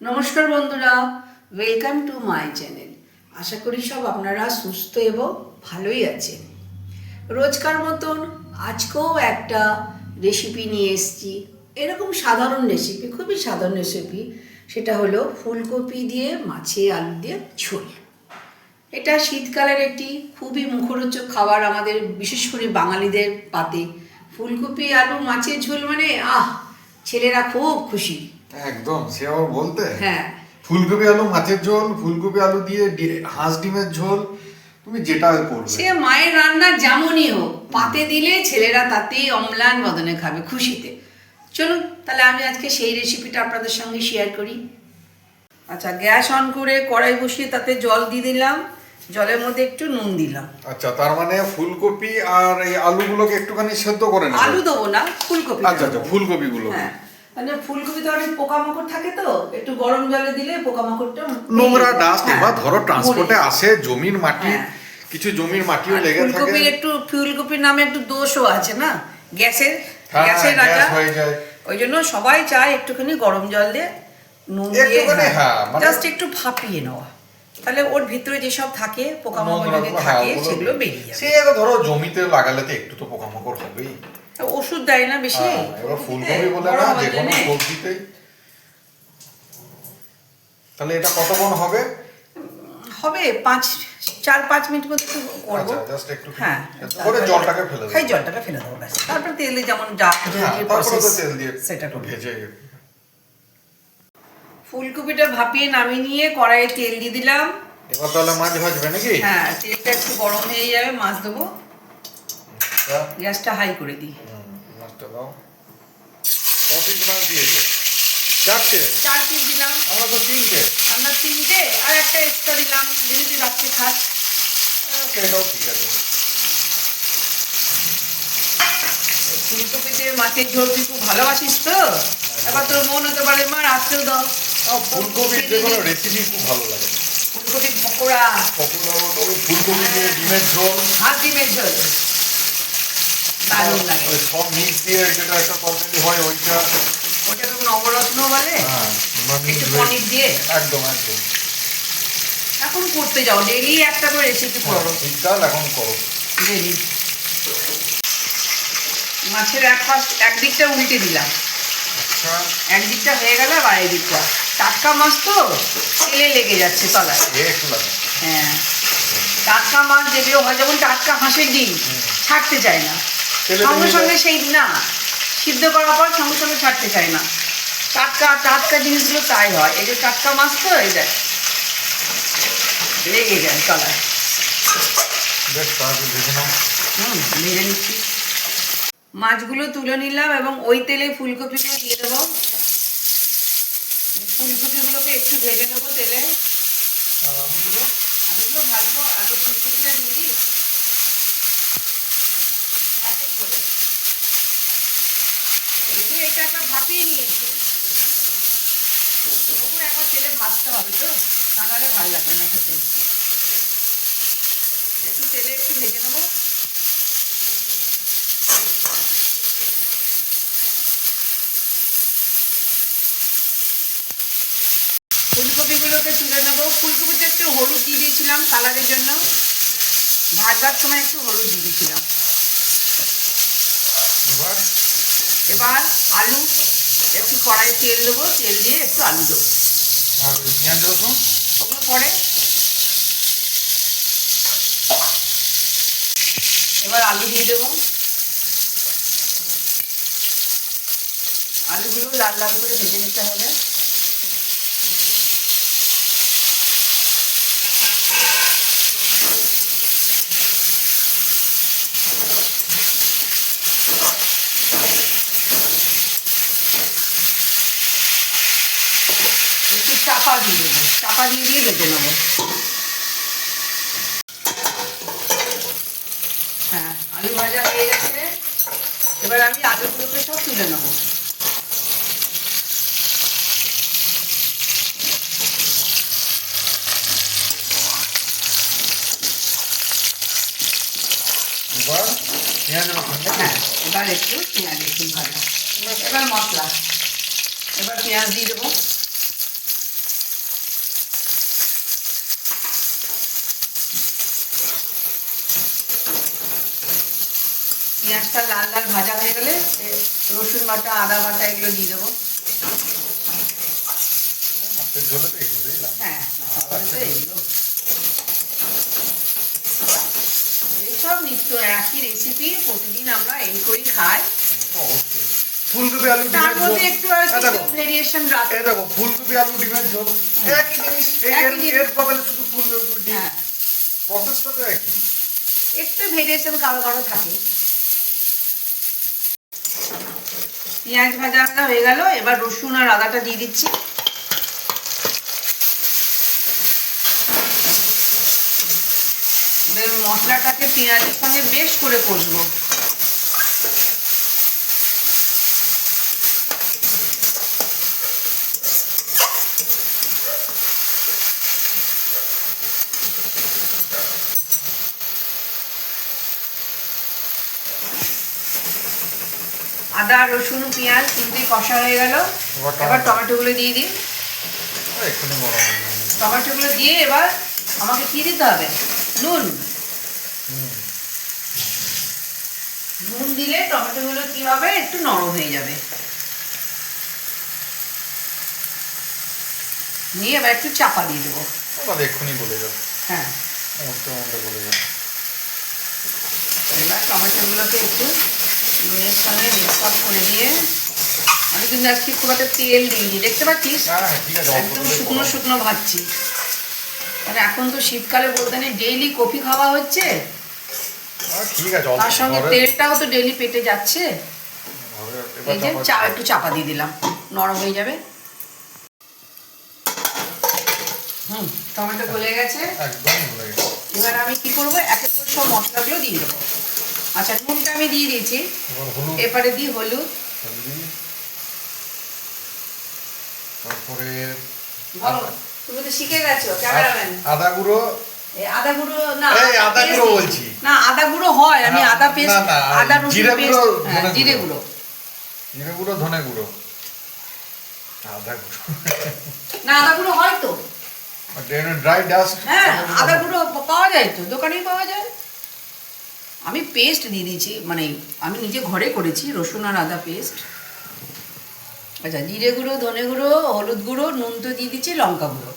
নমস্কার বন্ধুরা welcome to my channel আশা করি সব আপনারা সুস্থ এবং ভালোই আছেন। রোজকার মতন আজকেও একটা রেসিপি নিয়ে এসেছি। এরকম সাধারণ রেসিপি খুবই সাধারণ রেসিপি সেটা হলো ফুলকপি দিয়ে মাছে আলু দিয়ে ঝোল। এটা শীতকালের একটি খুবই মুখরোচক খাবার আমাদের, বিশেষ করে বাঙালিদের পাতে। ফুলকপি, আলু, মাছের ঝোল মানে আহ, ছেলেরা খুব খুশি। একদম সে আবার বলতে? হ্যাঁ। ফুলকপি আলু মাছের ঝোল ফুলকপি আলু দিয়ে হাঁস ডিমের ঝোল তুমি যেটা করবে। সে মায়ের রান্না যেমনই হোক পাতে দিলে ছেলেরা তাতেই অম্লান বদনে খাবে খুশিতে। চলুন তাহলে আমি আজকে সেই রেসিপিটা আপনাদের সঙ্গে শেয়ার করি। আচ্ছা গ্যাস অন করে কড়াই বসিয়ে তাতে জল দিয়ে দিলাম। জলের মধ্যে একটু নুন দিলাম। আচ্ছা তার মানে ফুলকপি আর এই আলুগুলোকে একটুখানি সেদ্ধ করে নেবে? আলু দেবো না ফুলকপি আচ্ছা আচ্ছা দেবো। ফুলকপি গুলো হ্যাঁ। মানে ফুলকপি অনেক পোকামাকড় থাকে তো একটু গরম জলে দিলে পোকামাকড়টা নোংরা ডাস্ট হ্যাঁ, ধরো ট্রান্সপোর্টে আসে জমির মাটি হ্যাঁ। কিছু জমির মাটিও লেগে থাকে। ফুলকপির একটু ফুলকপির নামে একটু দোষও আছে না? গ্যাসের হ্যাঁ, গ্যাসের রাজা ওই জন্য সবাই চায় একটুখানি গরম জল দিয়ে নুন দিয়ে হ্যাঁ, মানে- জাস্ট একটু ভাপিয়ে নেওয়া। তাহলে ওর ভিতরে যেসব থাকে পোকামাকড় যদি থাকে সেগুলো বেরিয়ে সে ধরো জমিতে লাগালে তো একটু তো পোকামাকড় হবেই। ওষুধ দেয় না বেশি। হ্যাঁ, এবার ফুলকপি বলে না যে কোনো সবজিতেই তাহলে এটা কতক্ষণ হবে? হবে পাঁচ চার পাঁচ মিনিট মতো একটু করব। আচ্ছা হ্যাঁ করে জলটাকে ফেলে দেবো। জলটাকে ফেলে দেবো ব্যাস। তারপর তেলে যেমন হ্যাঁ, তেল দিয়ে সেটা করব। ভেজে ফুলকপিটা ভাপিয়ে নামিয়ে নিয়ে কড়াইয়ে তেল দিয়ে দিলাম। এবার তাহলে মাছ ভাজবে নাকি? হ্যাঁ তেলটা একটু গরম হয়ে যাবে মাছ দেবো। আচ্ছা, গ্যাসটা হাই করে দিই। মাছটা দাও ক পিস মাছ দিয়েছে। চারটে চার পিস দিলাম। আমরা তো তিনটে। আমরা তিনটে আর একটা এক্সট্রা দিলাম। যদি তুই রাত্রে খাস এটাও ঠিক আছে। ফুলকপিতে মাছের ঝোল তুই খুব ভালোবাসিস তো? এবার তোর মন হতে পারে মা রাত্রেও দাও। ফুলকপির যে কোনো রেসিপি খুব ভালো লাগে। ফুলকপির পকোড়া। পকোড়া ফুলকপি দিয়ে ডিমের ঝোল। হাত ডিমের ঝোল। দারুণ লাগে। ওই সব মিক্স দিয়ে যেটা একটা তরকারি হয় ওইটা ওটা তো নবরত্ন বলে? একটু পনির দিয়ে? একদম একদম। এখন করতে যাও ডেলি একটা করে রেসিপি করো। শীতকাল এখন করো। ডেলি মাছের এক পাশ একদিকটা উল্টে দিলাম। আচ্ছা। একদিকটা হয়ে গেল আর এই টাটকা মাছ তো তেলে লেগে যাচ্ছে তলায়। হ্যাঁ। টাটকা মাছ যেগুলো হয় যেমন টাটকা হাঁসের ডিম ছাড়তে চায় না। সঙ্গে সঙ্গে সেই না সিদ্ধ করার পর সঙ্গে সঙ্গে ছাড়তে চায় না। টাটকা টাটকা জিনিসগুলো তাই হয়। এই যে টাটকা মাছ তো এই দেখ। লেগে যায় তলায়। হুম নিচ্ছি। মাছগুলো তুলে নিলাম এবং ওই তেলে ফুলকপিগুলো দিয়ে দেবো। ফুলকপিগুলোকে একটু ভেজে নেব তেলে। আর আমগুলো আলুগুলো ভাজবো আলু ফুলকপিটা দিয়ে দিই এক এক করে যে ভাপিয়ে নিয়েছি। তবু একবার তেলে ভাজতে হবে তো তা নাহলে ভালো লাগবে না খেতে। একটু তেলে একটু ভেজে নেব। ফুলকপিগুলোকে তুলে নেব। ফুলকপিতে একটু হলুদ দিয়ে দিয়েছিলাম কালারের জন্য। ভাজার সময় একটু হলুদ দিয়ে দিয়েছিলাম। এবার আলু একটু কড়াই তেল দেবো তেল দিয়ে একটু আলু দেবো। আর পেঁয়াজ রসুন? ওগুলো পরে। এবার আলু দিয়ে দেবো। আলুগুলো লাল লাল করে ভেজে নিতে হবে একটু চাপা দিয়ে দেবো চাপা দিয়ে দিয়ে ভেজে নেব। হ্যাঁ আলু ভাজা হয়ে গেছে। এবার আমি আলুগুলোকে সব তুলে নেব। এবার হ্যাঁ এবার একটু পেঁয়াজ একটু ভাজা। এবার মশলা। এবার পেঁয়াজ দিয়ে দেবো। পেঁয়াজটা লাল লাল ভাজা হয়ে গেলে রসুন বাটা আদা বাটা এগুলো দিয়ে দেবো। হ্যাঁ এইসব নিত্য একই রেসিপি প্রতিদিন আমরা এই করেই খাই। ফুলকপি আলু তার মধ্যে একটু আর এই দেখো। ভেরিয়েশন রাখে। দেখো ফুলকপি আলু ডিমের ঝোল। একই জিনিস এর- বদলে শুধু ফুলকপি ডিম। হ্যাঁ। প্রসেসটা তো একই। একটু ভেরিয়েশন কারও কারও থাকে। পেঁয়াজ ভাজা ভাজা হয়ে গেল, এবার রসুন আর আদাটা দিয়ে দিচ্ছি। মশলাটাকে পেঁয়াজের সঙ্গে বেশ করে কষবো। আদা রসুন পেঁয়াজ তিনটেই কষা হয়ে গেল। এবার টমেটো। এবার টমেটোগুলো দিয়ে বড় টমেটোগুলো দিয়ে এবার আমাকে কি দিতে হবে? নুন। নুন দিলে টমেটোগুলো কি হবে? একটু নরম হয়ে যাবে। নিয়ে এবার একটু চাপা দিয়ে দেবো। এক্ষুনি বলে যাবে। হ্যাঁ। বলে যাবে। এবার টমেটোগুলোকে একটু নুনের সঙ্গে মিক্স আপ করে দিয়ে আমি কিন্তু আজকে খুব একটা তেল দিইনি। দেখতে পাচ্ছিস? একদম শুকনো শুকনো ভাজছি। আর এখন তো শীতকালে বলতে নেই ডেইলি কফি খাওয়া হচ্ছে? তার সঙ্গে তেলটাও তো ডেইলি পেটে যাচ্ছে। এই যে চা একটু চাপা দিয়ে দিলাম। নরম হয়ে যাবে। হুম টমেটো গলে গেছে। এবার আমি কি করব? এক এক করে সব মশলাগুলো দিয়ে দেবো। আচ্ছা নুনটা আমি দিয়ে দিয়েছি। এবারে দিই হলুদ। তারপরে তুমি তো শিখে গেছো ক্যামেরাম্যান। আদা গুঁড়ো? আদা গুঁড়ো না এই আদা গুঁড়ো বলছি। না আদা গুঁড়ো হয় আমি আদা পেস্ট আদা রসুন জিরে পেস্ট হ্যাঁ জিরে গুঁড়ো। গুঁড়ো। জিরে গুঁড়ো ধনে গুঁড়ো। আদা গুঁড়ো। না আদা গুঁড়ো হয় তো। Dry dust. হ্যাঁ আদা গুঁড়ো পাওয়া যায় তো দোকানেই পাওয়া যায়। আমি পেস্ট দিয়ে দিয়েছি মানে আমি নিজে ঘরে করেছি রসুন আর আদা পেস্ট আচ্ছা জিরে গুঁড়ো ধনে গুঁড়ো হলুদ গুঁড়ো নুন তো দিয়ে দিচ্ছি লঙ্কা গুঁড়ো।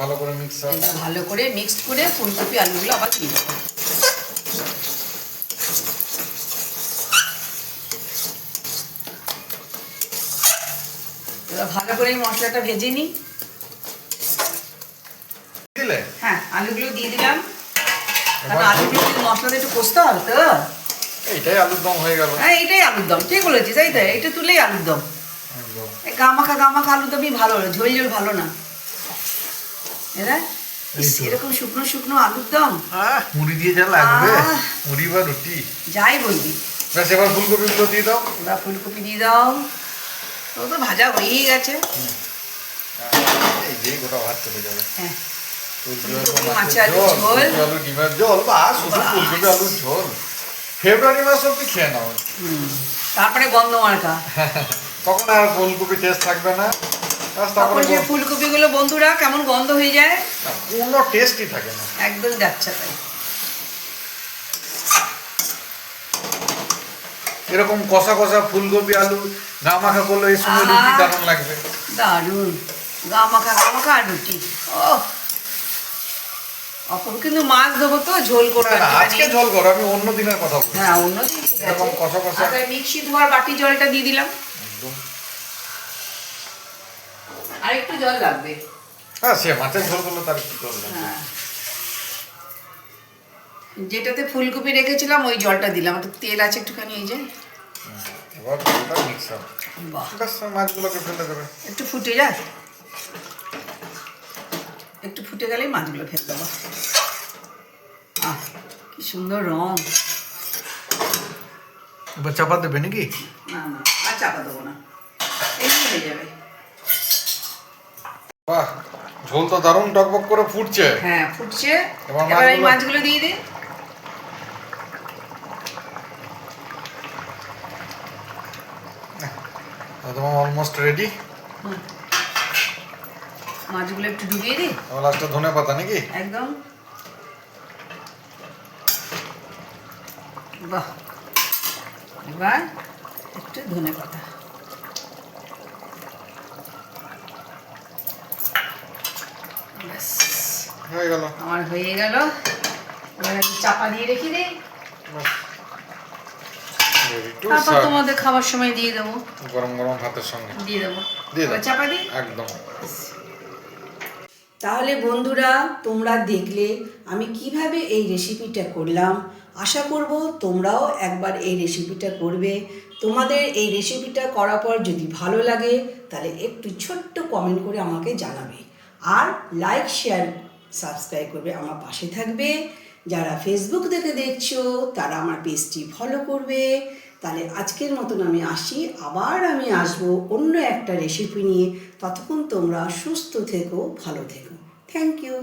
ভালো করে মিক্স ভালো করে মিক্সড করে ফুলকপি আলুগুলো আবার দিয়ে দেবো ভালো করে মশলাটা ভেজে নিই। হ্যাঁ আলুগুলো দিয়ে দিলাম। একটু কষতে হবে তো? এইটাই আলুর দম হয়ে গেল। হ্যাঁ এটাই আলুর দম। ঠিক বলেছিস তাই তো এটা তুলেই আলুর দম। গামাখা গামাখা আলুর দমই ভালো ঝোল ঝোল ভালো না। এরা? এরকম শুকনো শুকনো আলুর দম? মুড়ি দিয়ে যা লাগবে মুড়ি বা রুটি। যাই বলবি। ব্যাস এবার ফুলকপিগুলো দিয়ে দাও। এবার ফুলকপি দিয়ে দাও। তো তো ভাজা হয়েই গেছে। এই যে গোটা ভাত চলে যাবে। হ্যাঁ। আলু ডিমের ঝোল বা শুধু ফুলকপি আলুর ঝোল। ফেব্রুয়ারি মাস অব্দি খেয়ে নাও। তারপরে গন্ধ মার্কা তখন আর ফুলকপি টেস্ট থাকবে না। তখন যে ফুলকপিগুলো বন্ধুরা কেমন গন্ধ হয়ে যায়? কোনো টেস্টই থাকে না। একদম যাচ্ছে তাই। এরকম কষা কষা ফুলকপি আলু গা মাখা করলে এই সময় রুটি আহা। দারুণ লাগবে। দারুণ। গামাখা গামাখা আর রুটি। ও অপূর্ব কিন্তু মাছ দেবো তো ঝোল একটুখানি। আজকে জল করো আমি অন্য দিনের কথা বলছি। হ্যাঁ এরকম কষা কষা। আচ্ছা মিক্সি ধোয়ার বাটি জলটা দিয়ে দিলাম। একদম। আর একটু জল লাগবে। হ্যাঁ সে মাছের ঝোল করলে তার কি করবে হ্যাঁ। যেটাতে ফুলকপি রেখেছিলাম ওই জলটা দিলাম। একটু তেল আছে একটুখানি এই যে। এবার মিক্স আপ বাহ। মাছগুলোকে ফেলে দেবে। একটু ফুটে যায় একটু ফুটে গেলেই মাছগুলো ফেলে দেবো। আহ কি সুন্দর রং। এবার চাপা দেবে নাকি? না না আর চাপা দেবো না। এমনি হয়ে যাবে। বাহ ঝোল তো দারুণ টকবক করে ফুটছে। হ্যাঁ ফুটছে। এবার এই মাছগুলো- দিয়ে দিই। তোমার অলমোস্ট রেডি হুম। মাছগুলো একটু ডুবিয়ে দিই? আমার লাস্টে ধনে পাতা নাকি? একদম। বাহ। এবার একটু ধনে পাতা। ব্যাস। হয়ে গেল। আমার হয়ে গেল। এবার আমি চাপা দিয়ে রেখে দিই। রেডি তারপর তোমাদের খাবার সময় দিয়ে দেবো। গরম গরম ভাতের সঙ্গে। দিয়ে দেবো। দিয়ে। চাপা দিই। একদম। তাহলে বন্ধুরা, তোমরা দেখলে আমি কীভাবে এই রেসিপিটা করলাম। আশা করব তোমরাও একবার এই রেসিপিটা করবে। তোমাদের এই রেসিপিটা করার পর যদি ভালো লাগে, তাহলে একটু ছোট্ট কমেন্ট করে আমাকে জানাবে। আর লাইক শেয়ার সাবস্ক্রাইব করবে আমার পাশে থাকবে। যারা ফেসবুক থেকে দেখছ, তারা আমার পেজটি ফলো করবে। তাহলে আজকের মতন আমি আসি। আবার আমি আসব অন্য একটা রেসিপি নিয়ে। ততক্ষণ তোমরা সুস্থ থেকো, ভালো থেকো। Thank you